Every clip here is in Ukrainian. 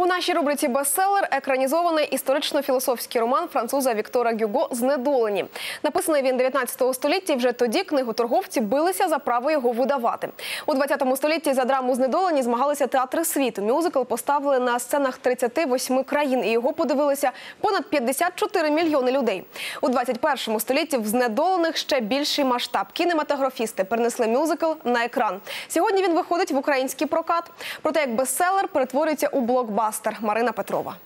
У нашій рубриці бестселер екранізований історично-філософський роман француза Віктора Гюго Знедолені. Написаний він 19 столітті. і Вже тоді книготорговці билися за право його видавати. У 20 столітті за драму Знедолені змагалися театри світу. Мюзикл поставили на сценах 38 країн, і його подивилися понад 54 мільйони людей. У 21 столітті в знедолених ще більший масштаб. Кінематографісти перенесли мюзикл на екран. Сьогодні він виходить в український прокат. Про те, як бестселер перетворюється у блокбастер. Марина Петрова.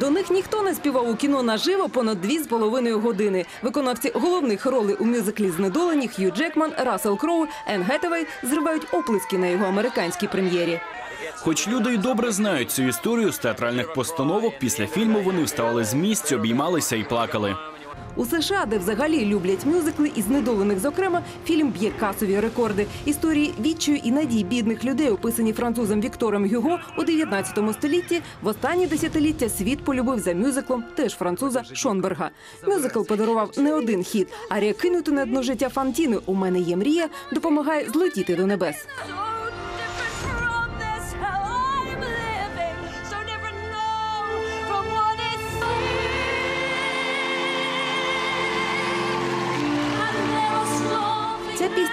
До них ніхто не співав у кіно наживо понад дві з половиною години. Виконавці головних ролей у мюзиклі знедолені Х'ю Джекман, Рассел Кроу, Енн Гетевей зривають оплески на його американській прем'єрі. Хоч люди й добре знають цю історію з театральних постановок, після фільму вони вставали з місць, обіймалися і плакали. У США, де взагалі люблять мюзикли, і знедолених, зокрема, фільм б'є касові рекорди. Історії відчаю і надій бідних людей, описані французом Віктором Гюго у 19 столітті. В останні десятиліття світ полюбив за мюзиклом теж француза Шонберга. Мюзикл подарував не один хіт. Арія кинути на дно життя Фантіни У мене є мрія допомагає злетіти до небес.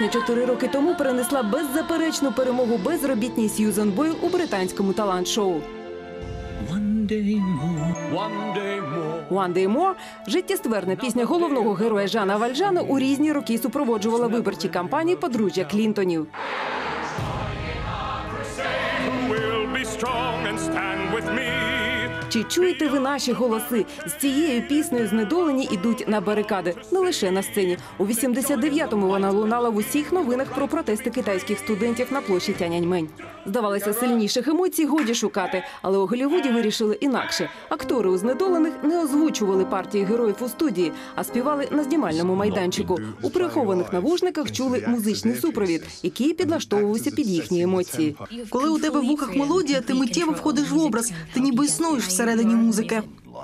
Пісня чотири роки тому перенесла беззаперечну перемогу безробітній Сьюзан Бойл у британському талант-шоу. One day more, one day more. One Day More – життєстверна пісня головного героя Жана Вальжана у різні роки супроводжувала виборчі кампанії подружжя Клінтонів. will be strong and stand with me. Чи чуєте ви наші голоси? З цією піснею знедолені ідуть на барикади не лише на сцені. У 89-му вона лунала в усіх новинах про протести китайських студентів на площі Тяньаньмень. Здавалося, сильніших емоцій годі шукати, але у Голлівуді вирішили інакше. Актори у знедолених не озвучували партії героїв у студії, а співали на знімальному майданчику. У прихованих навушниках чули музичний супровід, який підлаштовувався під їхні емоції. Коли у тебе в вухах мелодія, ти миттєво входиш в образ, ти ніби існуєш всередині музики.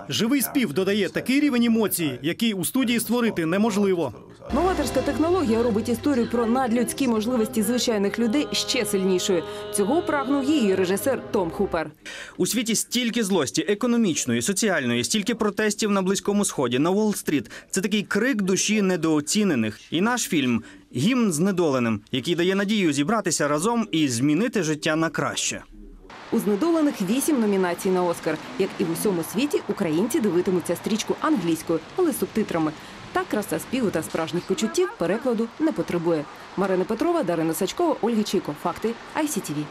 Живий спів додає такий рівень емоцій, який у студії створити неможливо. Новаторська технологія робить історію про надлюдські можливості звичайних людей ще сильнішою. Цього прагнув її режисер Том Хупер. У світі стільки злості, економічної, соціальної, стільки протестів на близькому сході, на Уолл-стріт. Це такий крик душі недооцінених. І наш фільм гімн знедоленим, який дає надію зібратися разом і змінити життя на краще. У знедолених вісім номінацій на Оскар. Як і в усьому світі, українці дивитимуться стрічку англійською, але з субтитрами. Та краса співу та справжніх почуттів перекладу не потребує. Марина Петрова, Дарина Сачкова, Ольга Чайко. Факти ICTV.